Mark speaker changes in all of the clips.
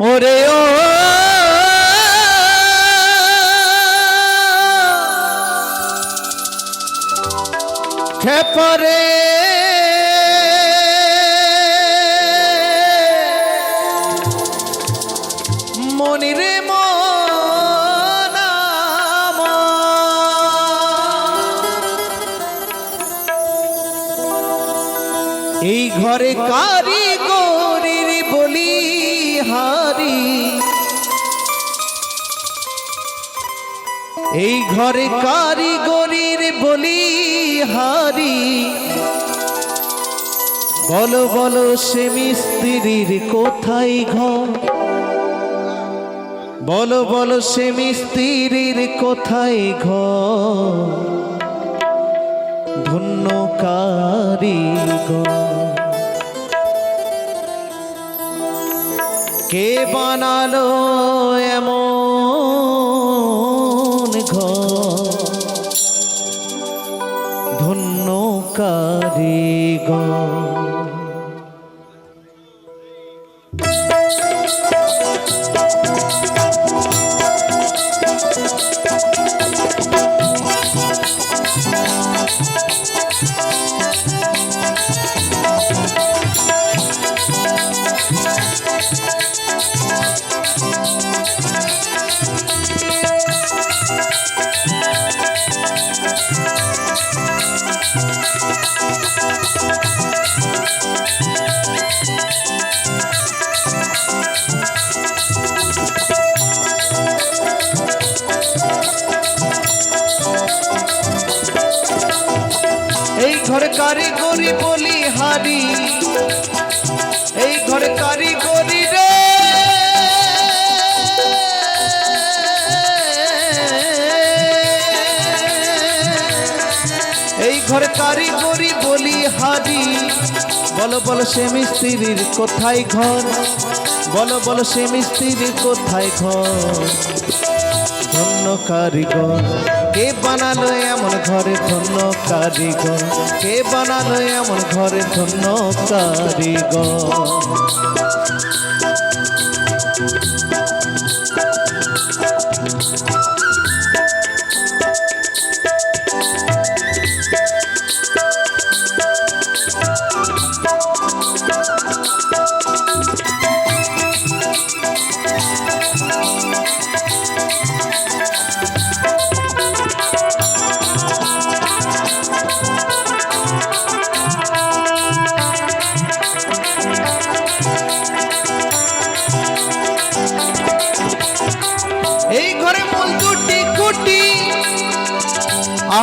Speaker 1: ওরে ও। খেপরে এই ঘরে কারিগরির এই ঘরে কারিগরির বলি হারি। বলো বলো, সে মিস্ত্রির কোথায় ঘর? বলো বলো, সে মিস্ত্রির কোথায় ঘর? ধন্য কারিগর কে বানালো এমন ধন্য কারিগর। কারিগরি বলি হারি। এই ঘরে কারিগরি রে। এই ঘরে কারিগরি বলি হারি। বলো বলো সে মিস্ত্রির কোথায় ঘর? বলো বলো সে মিস্ত্রির কোথায় ঘর? ধন্য কারিগর কে বানালো এমন ঘরে ধন্য কারিগর কে বানালো এমন ঘরে ধন্য কারিগর এই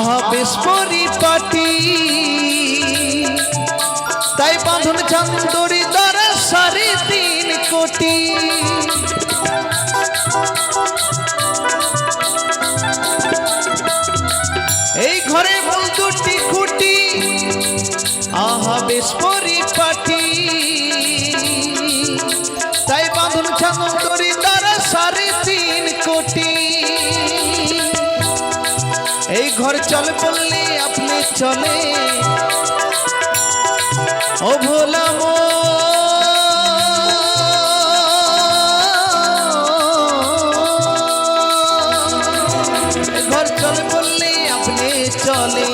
Speaker 1: আহা বেশ পরিপাটি। তাই বাঁধন চান্দরি দ্বারা সাড়ে তিন কোটি। এই ঘরে মূল দুটি খুঁটি আহা বেশ পরিপাটি। তাই বাঁধন চান্দরি দ্বারা সাড়ে চল বললে আপনি চলে। ও ভোলাম ঘর চল বললে আপনি চলে।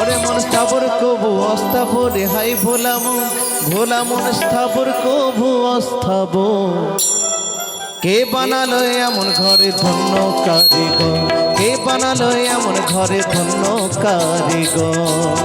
Speaker 1: ওরে মন স্থাবর কবু অস্থাবর, হাই ভোলাম ভোলা মন স্থাবর কবু অস্থাব কে বানালো এমন ঘরে ধন্য কারিগর? বানালো এমন ঘরে ধন্য কারিগর।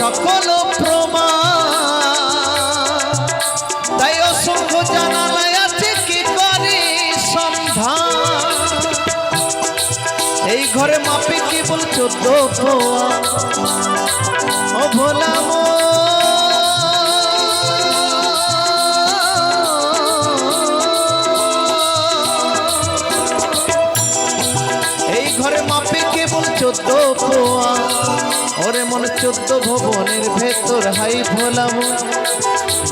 Speaker 1: সকল প্রমাণ। তাই অসংখ্য জানালায় আছে, কি করে সন্ধান? এই ঘরে মাপে কেবল চোদ্দ এই ঘরে কেবল চোদ্দ ওরে মন চোদ্দ ভবনের ভেতর, হাই ভোলাম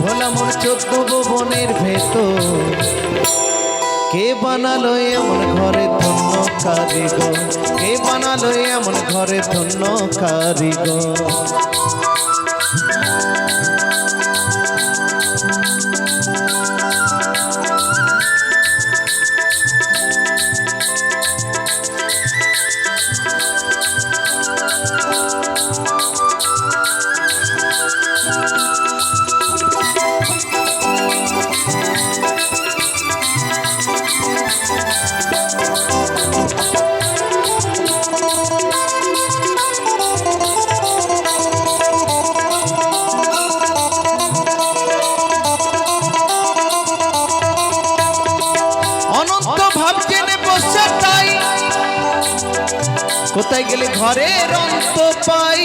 Speaker 1: ভোলা মন চোদ্দ ভবনের ভেতর। কে বানালো এমন ঘরে ধন্য কারিগর? কে বানালো এমন ঘরে ধন্য কারিগর? কোথায় গেলে ঘরে অন্ত পাই?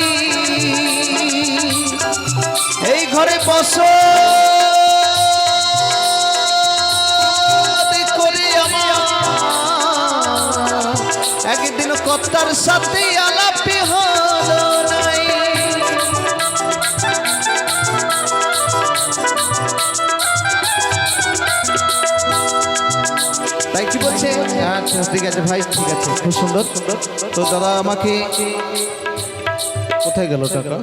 Speaker 1: এই ঘরে বস একদিন কর্তার সাথে আলাপে হলো ঠিক আছে ভাই, ঠিক আছে, খুব সুন্দর। তো দাদা আমাকে কোথায় গেল টাকা?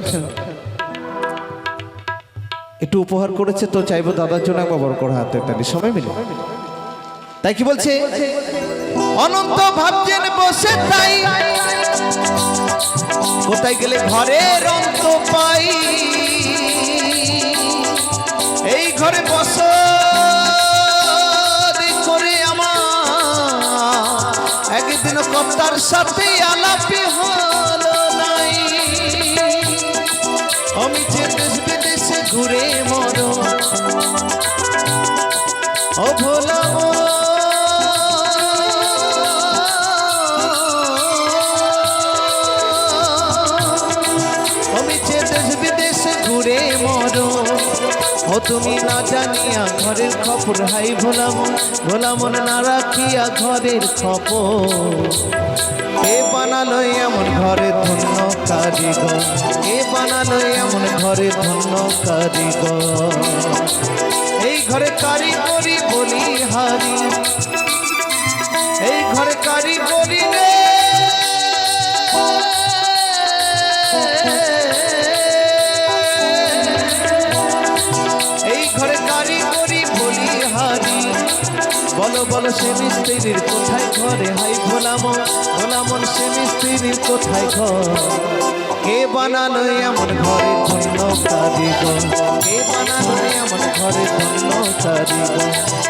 Speaker 1: একটু উপহার করেছে, তো চাইব দাদার জন্য একবার বড় করে হাতে তালি, সবাই মিলে। তাই কি বলছে? অনন্ত ভাবছেন বসে তাই। কোথায় গেলে ঘরের অন্ত পাই? এই ঘরে বস। সাথে আলাপি হলো নাই। আমি যে দেশ বিদেশে ঘুরে মর। ও তুমি না জানিয়া ঘরের খবর, হাই ভোলাম ভোলাম না রাখিয়া ঘরের খবর। এ বানালো এমন ঘরে ধন্য কারিগর, এ বানালো এমন ঘরে ধন্য কারিগর। এই ঘরে কারিগরি বলি বলো সে মিস্ত্রির কোথায় ঘরে? হাই ভোলামন ভোলামন সে মিস্ত্রির কোথায় ঘর? কে বানালো এমন ঘরে ধন্য কারিগর? কে বানালো এমন ঘরে ধন্য কারিগর?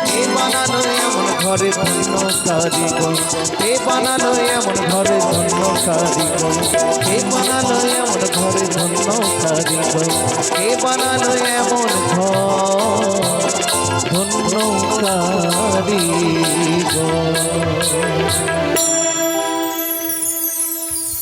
Speaker 1: কে বানালো এমন ঘরে ধন্য কারিগর? কে বানালো এমন ঘরে ধন্য কারিগর? কে বানালো এমন ঘরে ধন্য কারিগর? কে বানালো এমন ঘর? ধন্য কারিগর। জীবন